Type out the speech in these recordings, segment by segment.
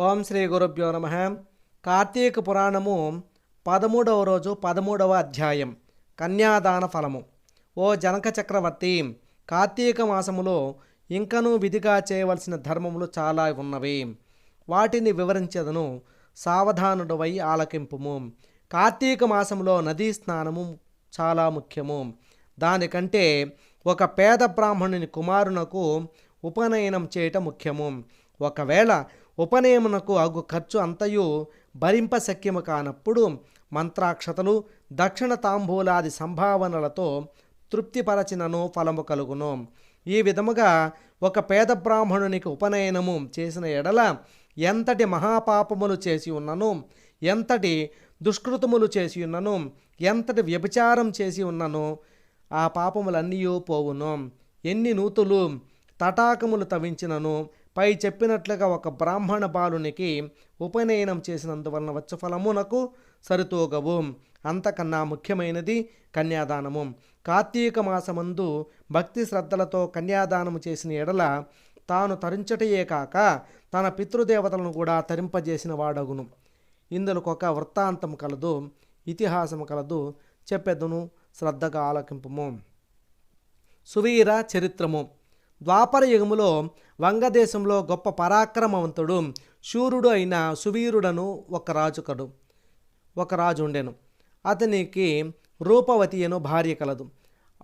ఓం శ్రీ గురుభ్యో నమ. కార్తీక పురాణము పదమూడవ రోజు పదమూడవ అధ్యాయం. కన్యాదాన ఫలము. ఓ జనక చక్రవర్తి కార్తీక మాసములో ఇంకనూ విధిగా చేయవలసిన ధర్మములు చాలా ఉన్నవి. వాటిని వివరించదను సావధానుడవై ఆలకింపుము. కార్తీక మాసములో నదీ స్నానము చాలా ముఖ్యము. దానికంటే ఒక పేద బ్రాహ్మణుని కుమారునకు ఉపనయనం చేయటం ముఖ్యము. ఒకవేళ ఉపనయమునకు అగు ఖర్చు అంతయు భరింపశక్యము కానప్పుడు మంత్రాక్షతలు దక్షిణ తాంబూలాది సంభావనలతో తృప్తిపరచినను ఫలము కలుగును. ఈ విధముగా ఒక పేద బ్రాహ్మణునికి ఉపనయనము చేసిన ఎడల ఎంతటి మహాపాపములు చేసి ఉన్నను ఎంతటి దుష్కృతములు చేసి ఉన్నను ఎంతటి వ్యభిచారం చేసి ఉన్నను ఆ పాపములన్నీ పోవును. ఎన్ని నూతులు తటాకములు తవ్వించినను పై చెప్పినట్లుగా ఒక బ్రాహ్మణ బాలునికి ఉపనయనం చేసినందువలన వచ్చు ఫలమునకు సరితూగవు. అంతకన్నా ముఖ్యమైనది కన్యాదానము. కార్తీక మాసమందు భక్తి శ్రద్ధలతో కన్యాదానము చేసిన ఎడల తాను తరించటయే కాక తన పితృదేవతలను కూడా తరింపజేసిన వాడగును. ఇందులో ఒక వృత్తాంతం కలదు ఇతిహాసం కలదు చెప్పెదను శ్రద్ధగా ఆలకింపము. సువీర చరిత్రము. ద్వాపర యుగములో వంగదేశంలో గొప్ప పరాక్రమవంతుడు శూరుడు అయిన సువీరుడను ఒక రాజుకడు ఒక రాజు ఉండెను. అతనికి రూపవతి అను భార్య కలదు.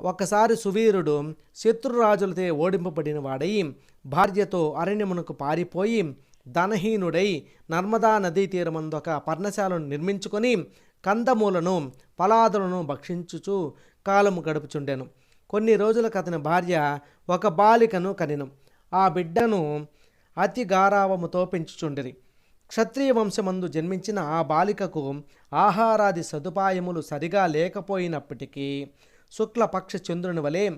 ఒకసారి సువీరుడు శత్రురాజులతో ఓడింపబడిన వాడై భార్యతో అరణ్యమునకు పారిపోయి ధనహీనుడై నర్మదా నదీ తీరమందొక ఒక పర్ణశాలను నిర్మించుకొని కందమూలను ఫలాదులను భక్షించుచు కాలము గడుపుచుండెను. కొన్ని రోజులకు అతని భార్య ఒక బాలికను కనిను. ఆ బిడ్డను అతి గారావముతో పెంచుచుండిరి. క్షత్రియ వంశమందు జన్మించిన ఆ బాలికకు ఆహారాది సదుపాయములు సరిగా లేకపోయినప్పటికీ శుక్లపక్ష చంద్రుని వలె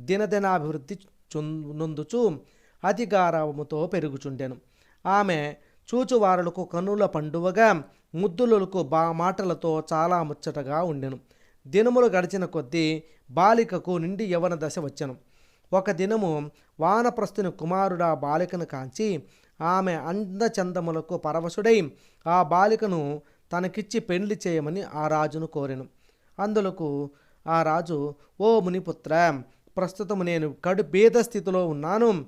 దినదినాభివృద్ధి నొందుచు అతి గారావముతో పెరుగుచుండెను. ఆమె చూచువారులకు కనుల పండువగా ముద్దులకు బా మాటలతో చాలా ముచ్చటగా ఉండెను. దినములు గడిచిన కొద్దీ బాలికకు నిండి యవన దశ వచ్చను. ఒక దినము వానప్రస్థుని కుమారుడు ఆ బాలికను కాంచి ఆమె అందచందములకు పరవశుడై ఆ బాలికను తనకిచ్చి పెండ్లి చేయమని ఆ రాజును కోరెను. అందులకు ఆ రాజు ఓ మునిపుత్ర ప్రస్తుతము నేను కడు భేద స్థితిలో ఉన్నాను.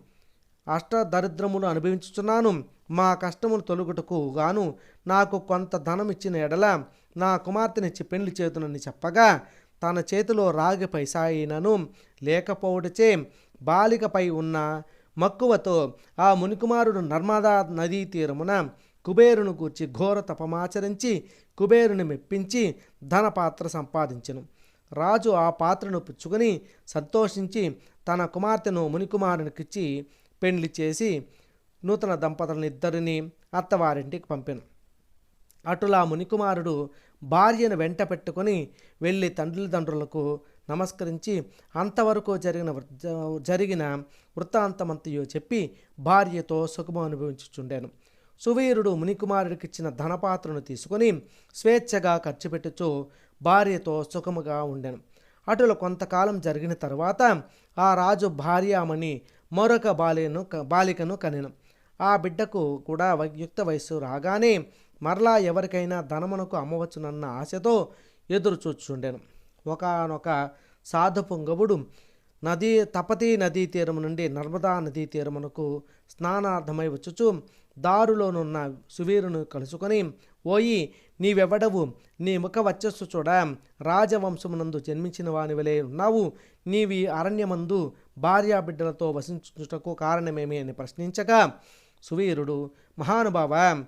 అష్టదరిద్రములు అనుభవించుచున్నాను. మా కష్టములు తొలుగుటకు గాను నాకు కొంత ధనం ఇచ్చిన ఎడల నా కుమార్తెనిచ్చి పెళ్ళి చేతునని చెప్పగా తన చేతిలో రాగి పైసా అయినను లేకపోవటచే బాలికపై ఉన్న మక్కువతో ఆ మునికుమారుడు నర్మదా నదీ తీరమున కుబేరును గూర్చి ఘోర తపమాచరించి కుబేరుని మెప్పించి ధనపాత్ర సంపాదించెను. రాజు ఆ పాత్రను పుచ్చుకొని సంతోషించి తన కుమార్తెను మునికుమారునికిచ్చి పెండ్లి చేసి నూతన దంపతులను ఇద్దరిని అత్తవారింటికి పంపాను. అటులా మునికుమారుడు భార్యను వెంట పెట్టుకొని వెళ్ళి తండ్రులకు నమస్కరించి అంతవరకు జరిగిన జరిగిన వృత్తాంతమంతయో చెప్పి భార్యతో సుఖము అనుభవించుచుండాను. సువీరుడు మునికుమారుడికిచ్చిన ధనపాత్రను తీసుకొని స్వేచ్ఛగా ఖర్చు పెట్టుచు భార్యతో సుఖముగా ఉండెను. అటుల కొంతకాలం జరిగిన తర్వాత ఆ రాజు భార్యామణి మరొక బాలిను బాలికను కనెను. ఆ బిడ్డకు కూడా యుక్త వయస్సు రాగానే మరలా ఎవరికైనా ధనమునకు అమ్మవచ్చునన్న ఆశతో ఎదురు చూచుండెను ఒకనొక సాధు పుంగవుడు నదీ తపతీ నదీ తీరము నుండి నర్మదా నదీ తీరమునకు స్నానార్థమై వచ్చుచు దారులోనున్న సువీరును కలుసుకొని ఓయి నీవెవడవు? నీ ముఖ వచ్చస్సు చూడ. రాజవంశమునందు జన్మించిన వానివలే ఉన్నావు. నీవి అరణ్యమందు భార్యాబిడ్డలతో వసించుటకు కారణమేమి అని ప్రశ్నించగా సువీరుడు మహానుభావ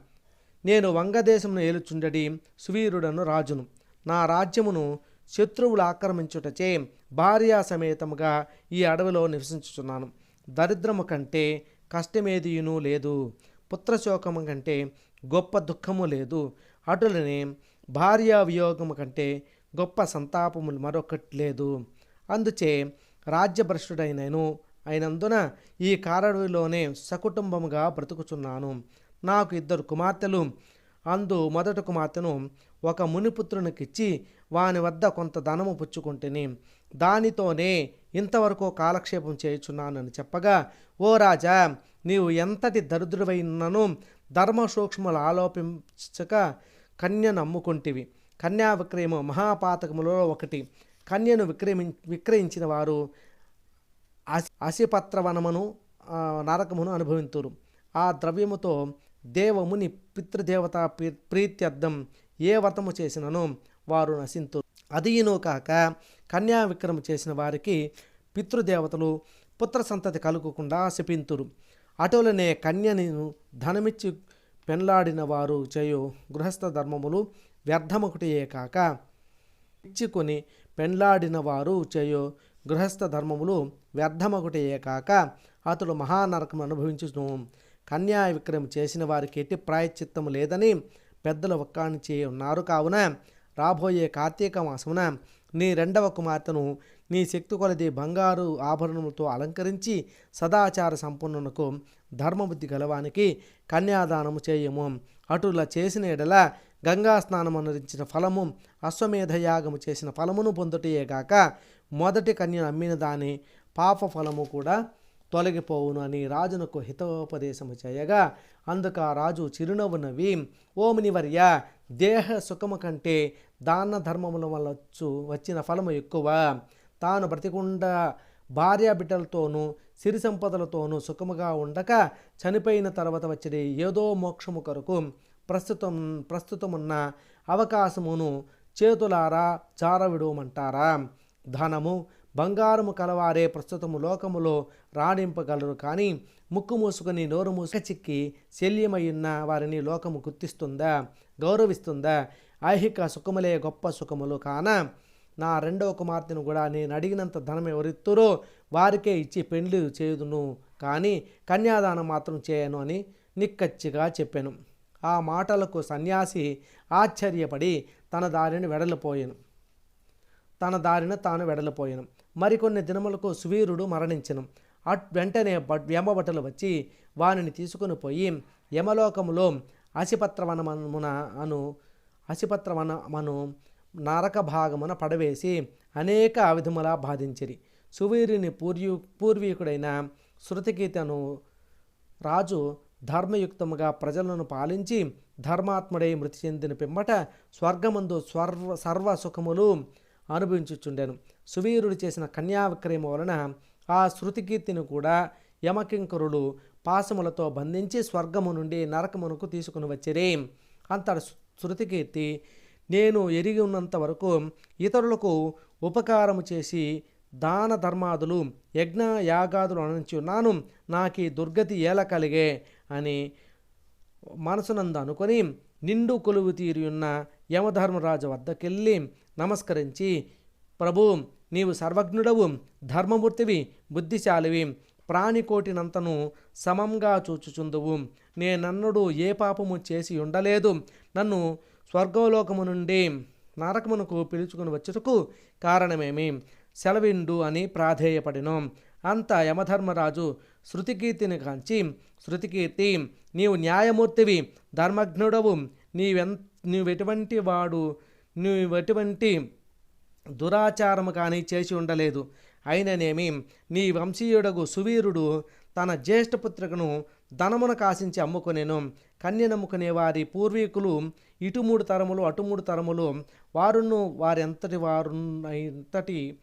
నేను వంగదేశమును ఏలుచుండడి సువీరుడను రాజును. నా రాజ్యమును శత్రువులు ఆక్రమించుటచే భార్యా సమేతముగా ఈ అడవిలో నివసించుచున్నాను. దరిద్రము కంటే కష్టమేదియును లేదు. పుత్రశోకము కంటే గొప్ప దుఃఖము లేదు. అటులనే భార్యా వియోగము కంటే గొప్ప సంతాపము మరొకటి లేదు. అందుచే రాజ్యభ్రష్టుడైనను అయినందున ఈ కారడవిలోనే సకుటుంబముగా బ్రతుకుచున్నాను. నాకు ఇద్దరు కుమార్తెలు. అందు మొదటి కుమార్తెను ఒక మునిపుత్రునికిచ్చి వాని వద్ద కొంత ధనము పుచ్చుకుంటుని దానితోనే ఇంతవరకు కాలక్షేపం చేయుచున్నానని చెప్పగా ఓ రాజా నీవు ఎంతటి దరిద్రుడైనను ధర్మ సూక్ష్మలు ఆలోపించక కన్యను అమ్ముకుంటివి కన్యా విక్రయము మహాపాతకములలో ఒకటి. కన్యను విక్రమి విక్రయించిన వారు అసి అసిపత్రవనమును నరకమును అనుభవింతురు. ఆ ద్రవ్యముతో దేవముని పితృదేవత ప్రీ- ప్రీత్యర్థం ఏ వ్రతము చేసినను వారు నశింతు అదియును కాక కన్యా విక్రమ చేసిన వారికి పితృదేవతలు పుత్ర సంతతి కలుగకుండా శపింతురు. అటులనే కన్యను ధనమిచ్చి పెండ్లాడిన వారు చేయు గృహస్థ ధర్మములు వ్యర్థమొకటియే కాక ఇచ్చుకొని పెండ్లాడిన వారు చేయు గృహస్థ ధర్మములు వ్యర్థమొకటియే కాక అతడు మహానరకం అనుభవించును కన్యా విక్రయం చేసిన వారికి ఎట్టి ప్రాయశ్చిత్తము లేదని పెద్దలు ఒక్కాణించి ఉన్నారు. కావున రాబోయే కార్తీక మాసమున నీ రెండవ కుమార్తెను నీ శక్తి కొలది బంగారు ఆభరణములతో అలంకరించి సదాచార సంపన్నునకు ధర్మబుద్ధి గలవానికి కన్యాదానము చేయము. అటులా చేసిన ఎడల గంగా స్నానం అనురించిన ఫలము అశ్వమేధయాగము చేసిన ఫలమును పొందుటయేగాక మొదటి కన్యను అమ్మిన దాని పాప ఫలము కూడా తొలగిపోవును అని రాజునకు హితోపదేశము చేయగా అందుకు ఆ రాజు చిరునవ్వు నవ్వి ఓమునివర్య దేహ సుఖము కంటే దాన ధర్మముల వల్ల వచ్చు వచ్చిన ఫలము ఎక్కువ. తాను బ్రతికుండా భార్య బిడ్డలతోనూ సిరి సంపదలతోనూ సుఖముగా ఉండక చనిపోయిన తర్వాత వచ్చే ఏదో మోక్షము కొరకు ప్రస్తుతం ప్రస్తుతమున్న అవకాశమును చేతులారా జారవిడవమంటారా ధనము బంగారము కలవారే ప్రస్తుతము లోకములో రాణింపగలరు. కానీ ముక్కు మూసుకుని నోరు మూసుక చిక్కి శల్యమయ్యున్న వారిని లోకము గుర్తిస్తుందా? గౌరవిస్తుందా? ఐహిక సుఖములే గొప్ప సుఖములు కాన నా రెండవ కుమార్తెను కూడా నేను అడిగినంత ధనం ఎవరిత్తురో వారికే ఇచ్చి పెండ్లి చేయుదును. కానీ కన్యాదానం మాత్రం చేయను అని నిక్కచ్చిగా చెప్పాను. ఆ మాటలకు సన్యాసి ఆశ్చర్యపడి తన దారిని వెడలిపోయాను తన దారిన తాను వెడలిపోయాను మరికొన్ని దినములకు సువీరుడు మరణించను. అట్ వెంటనే బట్ వచ్చి వానిని తీసుకుని పోయి యమలోకములో అసిపత్రవనమున అను అసిపత్రవనమను నరక భాగమున పడవేసి అనేక విధముల బాధించిరి. సువీరుని పూర్వీ పూర్వీకుడైన శృతికీతను రాజు ధర్మయుక్తముగా ప్రజలను పాలించి ధర్మాత్ముడై మృతి చెందిన పిమ్మట స్వర్గమందు స్వర్వ సర్వ సుఖములు అనుభవించుచుండెను. సువీరుడు చేసిన కన్యావిక్రయము వలన ఆ శృతికీర్తిని కూడా యమకింకరులు పాశములతో బంధించి స్వర్గము నుండి నరకమునకు తీసుకుని వచ్చిరే. అంతటి శృతికీర్తి నేను ఎరిగి ఉన్నంత వరకు ఇతరులకు ఉపకారము చేసి దాన ధర్మాదులు యజ్ఞ యాగాదులు అనంచి ఉన్నాను. నాకు ఈ దుర్గతి ఏల కలిగే అని మనసునందు అనుకొని నిండు కొలువు తీరియున్న యమధర్మరాజు వద్దకెళ్ళి నమస్కరించి ప్రభు నీవు సర్వజ్ఞుడవు ధర్మమూర్తివి బుద్ధిశాలివి ప్రాణికోటినంతను సమంగా చూచుచుందువు. నేనన్నుడు ఏ పాపము చేసి ఉండలేదు. నన్ను స్వర్గలోకము నుండి నరకమునకు పిలుచుకుని వచ్చుటకు కారణమేమి? సెలవిండు అని ప్రాధేయపడిను. అంత యమధర్మరాజు శృతికీర్తిని కాంచి శృతికీర్తి నీవు న్యాయమూర్తివి ధర్మజ్ఞుడవు నీవెన్ నీవెటువంటి వాడు నీవెటువంటి దురాచారము కానీ చేసి ఉండలేదు. అయిననేమి నీ వంశీయుడగు సువీరుడు తన జ్యేష్ఠపుత్రికను ధనమును కాసించి అమ్ముకునేను. కన్యనమ్ముకునే వారి పూర్వీకులు ఇటు మూడు తరములు అటు మూడు తరములు వారును వారెంతటి వారు ఎంతటి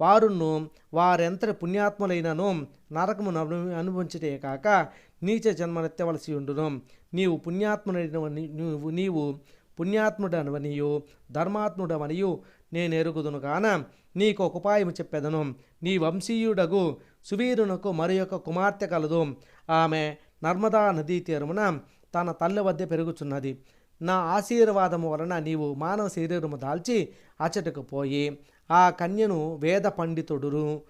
వారును వారెంతటి పుణ్యాత్ములైనను నరకమును అనుభవించటే కాక నీచ జన్మనెత్తవలసి ఉండును. నీవు పుణ్యాత్ముడైన నీవు నీవు పుణ్యాత్ముడనవనియు ధర్మాత్ముడవనియు నేను ఎరుగుదును కాన నీకు ఒక ఉపాయం చెప్పెదను. నీ వంశీయుడగు సువీరునకు మరి యొక్క కుమార్తె కలదు. ఆమె నర్మదా నదీ తీరమున తన తల్లి వద్ద పెరుగుచున్నది. నా ఆశీర్వాదము వలన నీవు మానవ శరీరము దాల్చి అచటకు పోయి ఆ కన్యను వేద పండితుడును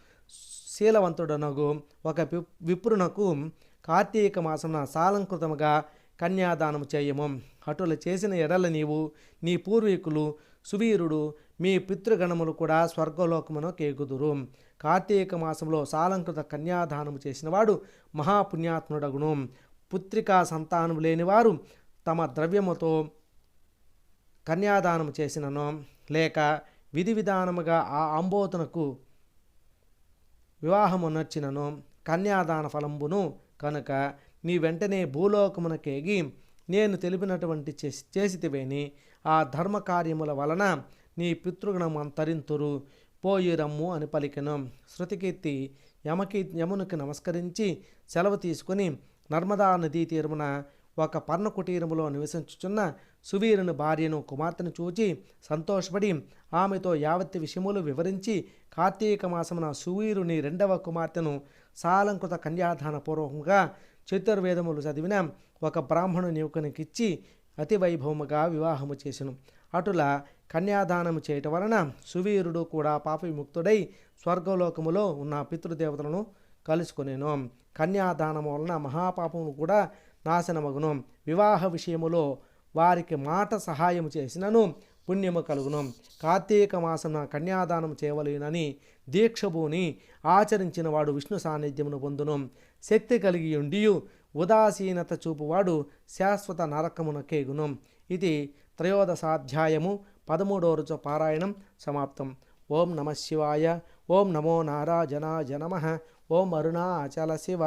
శీలవంతుడనగు ఒక విప్రునకు కార్తీక మాసమున సాలంకృతముగా కన్యాదానము చేయము. అటుల చేసిన ఎడల నీవు నీ పూర్వీకులు సువీరుడు మీ పితృగణములు కూడా స్వర్గలోకమును కేగుదురు కార్తీక మాసంలో సాలంకృత కన్యాదానము చేసినవాడు మహాపుణ్యాత్ముడగును. పుత్రికా సంతానం లేనివారు తమ ద్రవ్యముతో కన్యాదానము చేసినను లేక విధి విధానముగా ఆ అంబోతునకు వివాహమునర్చినను కన్యాదాన ఫలంబును కనుక నీ వెంటనే భూలోకమునకేగి నేను తెలిపినటువంటి చేసి చేసితివేని ఆ ధర్మ కార్యముల వలన నీ పితృగణం అంతరింతురు పోయి రమ్ము అని పలికెను. శృతికీర్తి యమకి యమునికి నమస్కరించి సెలవు తీసుకుని నర్మదా నదీ తీరమున ఒక పర్ణ కుటీరములో నివసించుచున్న సువీరుని భార్యను కుమార్తెను చూచి సంతోషపడి ఆమెతో యావత్తి విషయములు వివరించి కార్తీక మాసమున సువీరుని రెండవ కుమార్తెను సాలంకృత కన్యాదాన పూర్వకంగా చతుర్వేదములు చదివిన ఒక బ్రాహ్మణుని యువకునికిచ్చి అతి వైభవముగా వివాహము చేసెను. అటుల కన్యాదానము చేయటం వలన సువీరుడు కూడా పాప విముక్తుడై స్వర్గలోకములో ఉన్న పితృదేవతలను కలుసుకునేను. కన్యాదానము వలన మహాపాపము కూడా నాశనమగును. వివాహ విషయములో వారికి మాట సహాయము చేసినను పుణ్యము కలుగును. కార్తీక మాసమున కన్యాదానం చేయవలేనని దీక్షభూని ఆచరించిన వాడు విష్ణు సాన్నిధ్యమును పొందును. శక్తి కలిగి ఉండియు ఉదాసీనత చూపువాడు శాశ్వత నరకమునకేగును. ఇది త్రయోదశాధ్యాయము పదమూడవ రోజు పారాయణం సమాప్తం. ఓం నమ శివాయ. ఓం నమో నారాజనాయ నమ. ఓం అరుణాచల శివ.